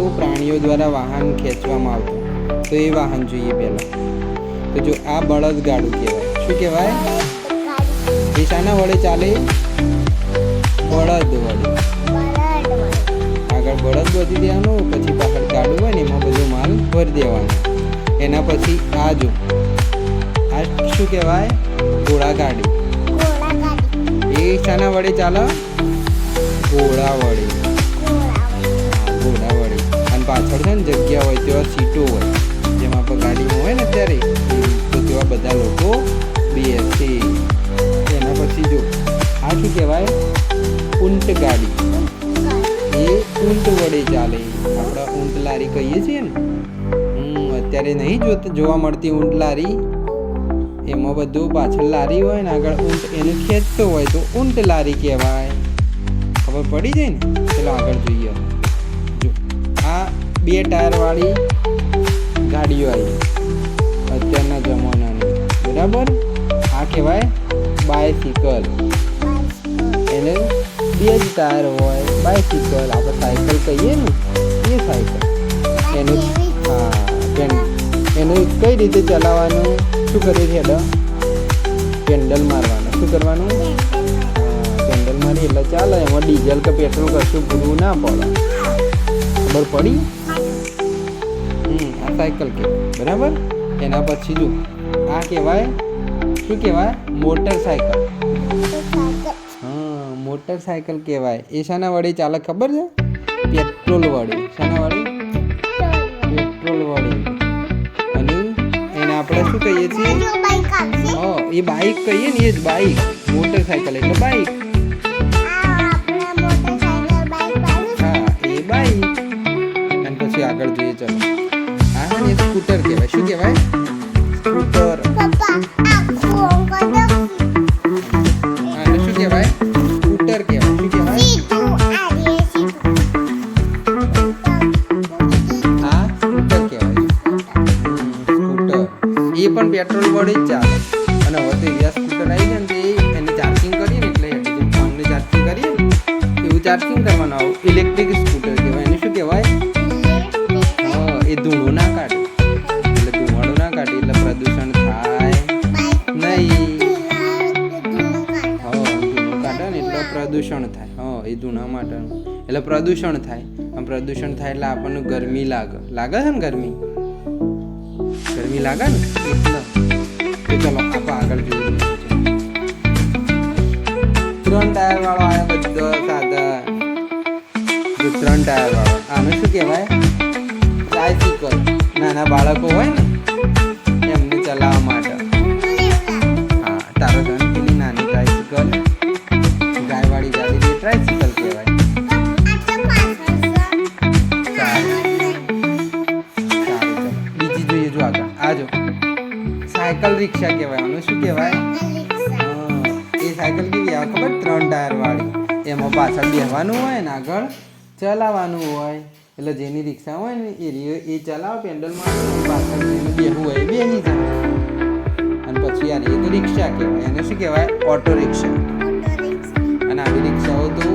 હતું પ્રાણીઓ દ્વારા વાહન ખેંચવામાં આવતું. તો એ વાહન જોઈએ પહેલાં. તો જો આ બળદ ગાડું કહેવાય. શું કહેવાય? એ શાના વડે ચાલે? બળદ વડે. આગળ બળદ વધી દેવાનું પછી પાછળ ગાડું હોય ને એમાં બધું માલ ભરી દેવાનો. એના પછી આ જો. આ શું કહેવાય? ઘોડા ગાડી. એ શાના વડે ચાલે? ઘોડા વડે. અને પાછળ છે ને, જગ્યા હોય તેવા સીટો હોય, જેમાં પણ ગાડીમાં હોય ને અત્યારે, તો તેવા બધા લોકો બેસે એના પછી જો, આ શું કહેવાય? ઊંટ ગાડી. એ ઊંટ વડે ચાલે. આપણે ઊંટ લારી કહીએ છીએ ને, હમ, અત્યારે નહીં જોત, જોવા મળતી ઊંટ લારી. એમાં બધું પાછળ લારી હોય ને, આગળ ઊંટ એને ખેંચતો હોય તો ઊંટ લારી કહેવાય. ખબર પડી જાય ને? ચલો આગળ જોઈએ. બે ટાયરવાળી ગાડીઓ આવી. અત્યારના જમાનાની. બરાબર? આ કહેવાય બાયસિકલ એને બે જ ટાયર હોય બાયસિકલ આપણે સાયકલ કહીએ ને, એ સાયકલ એનું હા પેન્ડલ એનું કઈ રીતે ચલાવવાનું? શું કરીએ છીએ એટલે પેન્ડલ મારવાનું. શું કરવાનું? પેન્ડલ મારી એટલે ચાલે. એમાં ડીઝલ કે પેટ્રોલ કશું ભૂલવું ના પડે. ખબર પડી? આ સાયકલ કહેવાય બરાબર? એના પછી જો આ કહેવાય શું કહેવાય? મોટરસાયકલ. હા મોટરસાયકલ કહેવાય. એ શાના વડે ચાલે ખબર છે? પેટ્રોલ વડે. શાના વડે? પેટ્રોલ વડે. અને એને આપણે શું કહીએ છીએ? હા એ બાઈક કહીએ ને એ જ બાઈક. મોટરસાયકલ એટલે બાઈક. હા એ બાઈક. અને પછી આગળ જોઈએ ચલો. છે ને સ્કૂટર કહેવાય. શું કહેવાય? સ્કૂટર. શું કહેવાય? સ્કૂટર કહેવાય. શું કહેવાય? એ પણ પેટ્રોલ વડે જ ચાલે. અને હવે તો એવા સ્કૂટર આવી જાય ને તે એની ચાર્જિંગ કરીએ ને એટલે ફોનને ચાર્જિંગ કરીએ એવું ચાર્જિંગ કરવાનું આવું. ઇલેક્ટ્રિક સ્કૂટર એ ધૂણા માટેનું એટલે પ્રદૂષણ થાય. આમ પ્રદૂષણ થાય એટલે આપણને ગરમી લાગે. લાગે છે ને ગરમી? ગરમી લાગે ને? ચલો આપણે આગળ જોઈએ. ત્રણ ટાયર વાળો આવ્યો બધો સાધન. જો ત્રણ ટાયર વાળો. આને શું કહેવાય? ટ્રાયસિકલ નાના બાળકો હોય ને જો સાયકલ રિક્ષા કહેવાય. આનું શું કહેવાય? એ સાયકલ કેવી આવે ખબર? ત્રણ ટાયર વાળી. એમાં પાછળ બેસવાનું હોય ને આગળ ચલાવવાનું હોય. એટલે જેની રિક્ષા હોય ને એ એ ચલાવે પેન્ડલમાં પાછળ જેને બેહવું હોય બે બેસી જાય અને પછી યાર એ તો રિક્ષા કહેવાય. એને શું કહેવાય? Auto rickshaw. અને આવી રિક્ષાઓ તો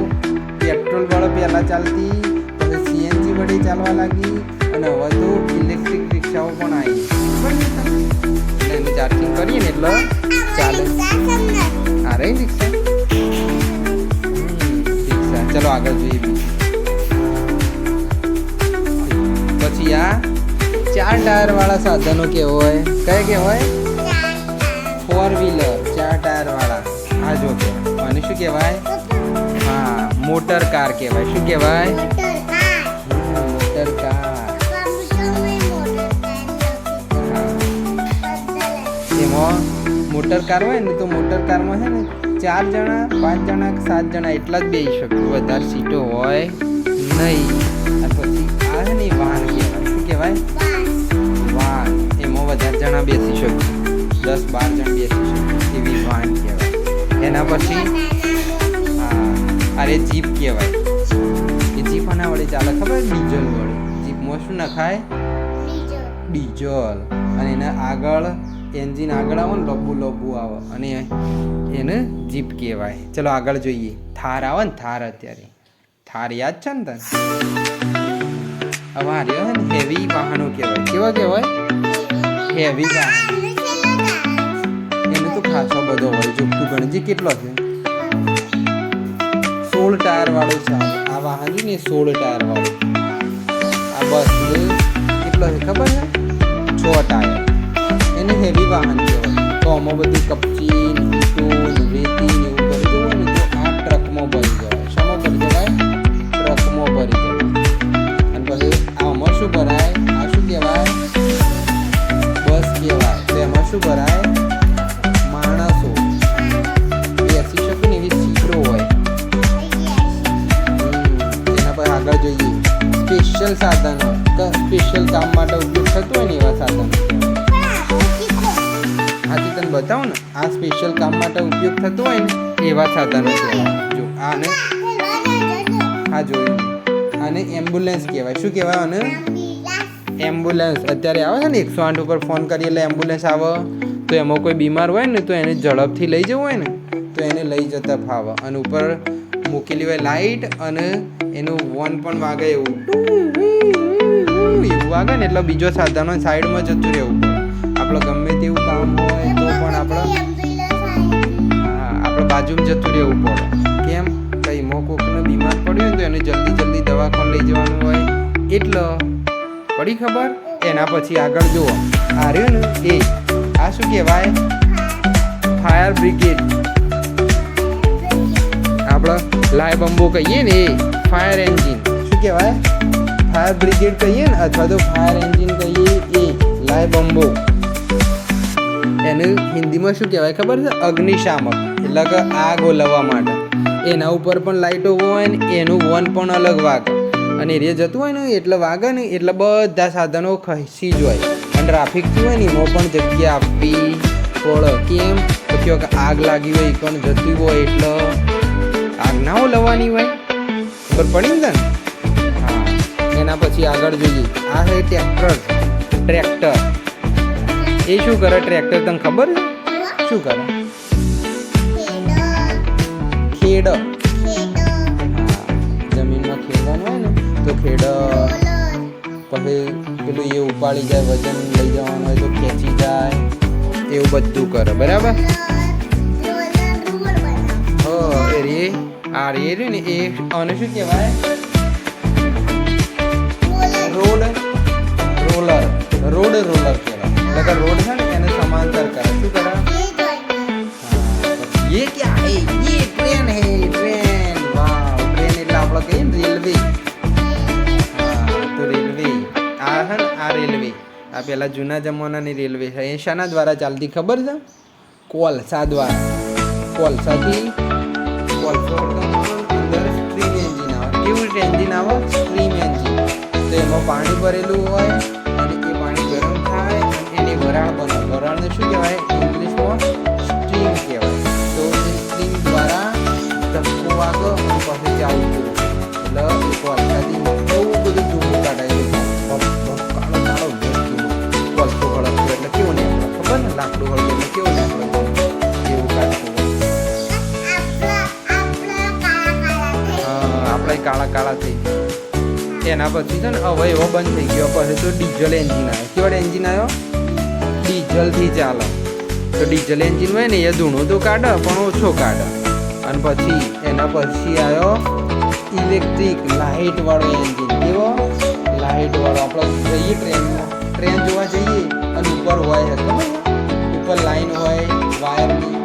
પેટ્રોલ વાળો પહેલાં ચાલતી પછી સીએનજી વડે ચાલવા લાગી અને હવે તો ઇલેક્ટ્રિક રિક્ષાઓ પણ આવી એટલે ચાર્જિંગ કરીએ ને એટલે ચાલે. આ રહી રિક્ષા રિક્ષા ચલો આગળ જોઈએ પછી આ ચાર ટાયર વાળા સાધનો કેવાય કયા કહેવાય ફોર વ્હીલર ચાર ટાયર વાળા. આ જો કે. અને શું કહેવાય? હા મોટર કાર કહેવાય. શું કહેવાય? મોટર કાર હોય ને તો મોટર કારમાં છે ને ચાર જણા પાંચ જણા કે સાત જણા એટલા જ બેસી શકે વધારે સીટો હોય નહીં. પછી આ છે ને એ વાહન કહેવાય. શું કહેવાય? વાહન. એમાં વધારે જણા બેસી શકે દસ બાર જણ બેસી શકે એવી વાહન કહેવાય. એના પછી હા અરે જીપ કહેવાય. એ જીપ આના વડે ચાલે ખબર? ડીઝલ વડે. જીપમાં શું નખાય? ડીઝલ. અને એના આગળ એન્જિન આગળ આવે ને લબુ લબુ આવે. અને એને જીપ કહેવાય. ચલો આગળ જોઈએ. થાર આવે ને થાર અત્યારે. થાર યાદ છે ને તને? હવે આ ને હેવી વાહનો કહેવાય. કેવા કહેવાય? હેવી વાહન. એનો તો ખાસો બધો હોય. જો તું ગણજી કેટલો છે? સોળ ટાયર વાળો છે. આ. વાહન ને સોળ ટાયર વાળો. આ બસ કેટલો છે ખબર છે? છ ટાયર. એને હેવી વાહન કહેવાય તો આમાં બધું કપચી ને રેતી એવું ભરી દેવું ને તો આ ટ્રકમાં ભરી જવાય શામાં ભરી જવાય ટ્રકમાં ભરી જવાય અને પછી આમાં શું ભરાય? આ શું કહેવાય? બસ કહેવાય. તો એમાં શું ભરાય? માણસો. બેસી એવી સીટો હોય. એના પર આગળ જોઈએ. સ્પેશિયલ સાધનો. સ્પેશિયલ કામ માટે ઉપયોગ થતો હોય ને એવા સાધનો. હાથી તને બતાવું ને, આ સ્પેશિયલ કામ માટે ઉપયોગ થતો હોય ને, એવા સાધનો જો, આને આ જોયું આને એમ્બ્યુલન્સ કહેવાય. શું કહેવાય આને? એમ્બ્યુલન્સ અત્યારે આવે છે ને, એકસો આઠ ઉપર ફોન કરીએ એટલે એમ્બ્યુલન્સ આવે. તો એમાં કોઈ બીમાર હોય ને, તો એને ઝડપથી લઈ જવું હોય ને, તો એને લઈ જતા ફાવે. અને ઉપર મૂકેલી હોય લાઈટ અને એનું વોન પણ વાગે એવું. એવું વાગે ને, એટલે બીજો સાધનો સાઈડમાં જતું રહેવું. આપણે ગમે તેવું કામ હોય તો પણ આપણે આપણે બાજુમાં જતું રહેવું પડે. કેમ? કંઈ મો કોકને બીમાર પડ્યું તો એને જલ્દી જલ્દી દવાખાને લઈ જવાનું હોય. એટલે પડી ખબર? એના પછી આગળ જુઓ. આ રહ્યું ને એ. આ શું કહેવાય? Fire brigade. આપણે લાય બંબો કહીએ ને એ ફાયર એન્જિન. શું કહેવાય? ફાયર બ્રિગેડ કહીએ ને અથવા તો ફાયર એન્જિન કહીએ એ લાય બંબો એને હિન્દીમાં શું કહેવાય ખબર છે? અગ્નિશામક, એટલે કે આગ ઓલવવા માટે. એના ઉપર પણ લાઇટો હોય ને એનું વન પણ અલગ વાગે. અને એ જતું હોય ને એટલે વાગે ને એટલે બધા સાધનો ખસી જ હોય. અને ટ્રાફિક હોય ને એમાં પણ જગ્યા આપવી પડે. કેમ? તો કયો કે આગ લાગી હોય પણ જતી હોય એટલે આગ ના ઓલવવાની હોય. ખબર પડી ને એના પછી આગળ જોઈએ. આ છે ટ્રેક્ટર. ટ્રેક્ટર. એ શું કરે ટ્રેક્ટર તને ખબર? છે શું કરે? ખેડ. જમીનમાં ખેડવાનું હોય ને, તો ખેડ. પછી પેલું એ ઉપાડી જાય, વજન લઈ જવાનું હોય તો ખેંચી જાય. એવું બધું કરે, બરાબર? એ રે, આ રે રહ્યું ને, એ આને શું કહેવાય? રોડ. રોલર. રોડ રોલર કહેવાય. લગા રોડ છે ને એને સમાંતર કરે શું કરે એ ક્યાં હે એ ટ્રેન હે ટ્રેન વાવ ટ્રેન એટલે આપણે કહીએ ને રેલવે તો રેલવે આ હે આ રેલવે આ પેલા જૂના જમાનાની રેલવે છે એ શાના દ્વારા ચાલતી ખબર છે કોલસા દ્વારા કોલસાથી કોલસા અંદર સ્ટ્રીમ એન્જિન આવે કેવું એન્જિન આવે સ્ટ્રીમ એન્જિન તો એમાં પાણી ભરેલું હોય વરાળ બને વરાળને શું કહેવાય? ઇંગ્લિશમાં સ્ટ્રીમ કહેવાય. તો એ સ્ટ્રીમ દ્વારા ધક્કો વાગો અને પછી ચાલુ એટલે એ કોલસાથી બહુ બધું ધૂમું કાઢાય કાળો કેવું ને? લાકડું હળગે એટલે કેવું કાઢતું આપણે કાળા કાળા થઈ ગયા. એના પછી છે ને હવે એવો બંધ થઈ ગયો. પછી તો ડીઝલ એન્જિન આવ્યો. કેવડ એન્જિન આવ્યો? ડીઝલથી ચાલે. તો ડીઝલ એન્જિન હોય ને એ ધૂણું તો કાઢે, પણ ઓછો કાઢે. અને પછી એના પછી આવ્યો ઇલેક્ટ્રિક લાઇટ વાળો એન્જિન કેવો? લાઇટ વાળો. આપણે જઈએ ટ્રેનમાં. ટ્રેન જોવા જઈએ, અને ઉપર હોય? ઉપર લાઈન હોય વાયરની